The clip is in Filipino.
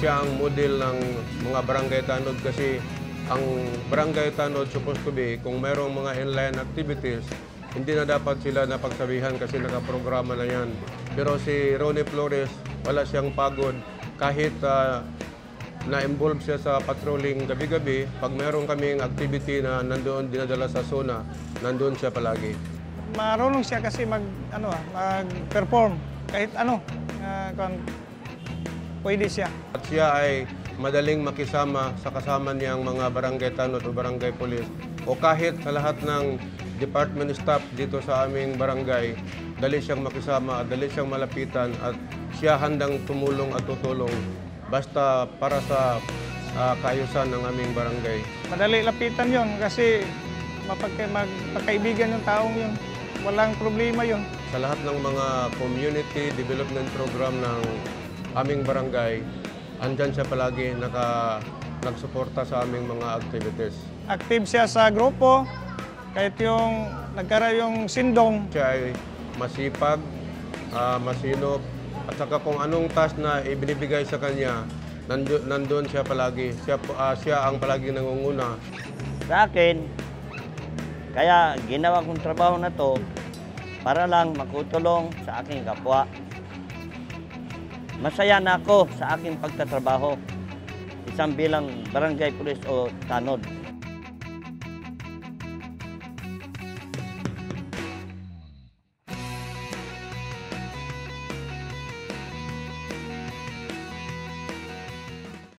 siya ang model ng mga barangay tanod kasi ang barangay tanod supposed to be kung mayroong mga inline activities, hindi na dapat sila napagsabihan kasi nakaprograma na yan. Pero si Ronnie Flores, wala siyang pagod kahit ah, na-involve siya sa patrolling gabi-gabi. Pag meron kaming activity na nandoon dinadala sa zona, nandoon siya palagi. Marunong siya kasi mag ano ah, mag-perform kahit ano. kung pwede siya. At siya ay madaling makisama sa kasama niyang mga barangay tanod o barangay police o kahit sa lahat ng department staff dito sa aming barangay, dali siyang makisama at dali siyang malapitan at siya handang tumulong at tutulong basta para sa ah, kaayusan ng aming barangay. Madali lapitan yon kasi mapagka, magpagkaibigan yung taong yun. Walang problema yun. Sa lahat ng mga community development program ng aming barangay, andyan siya palagi naka, nagsuporta sa aming mga activities. Active siya sa grupo. Kahit yung nagkaroon yung sindong, Siya ay masipag, ah, masinop, at saka kung anong task na ibinibigay sa kanya, nandun, nandun siya palagi. Siya, ah, siya ang palagi nangunguna. Sa akin, kaya ginawa kong trabaho na to para lang makutulong sa aking kapwa. Masaya na ako sa aking pagtatrabaho. Isang bilang barangay pulis o tanod.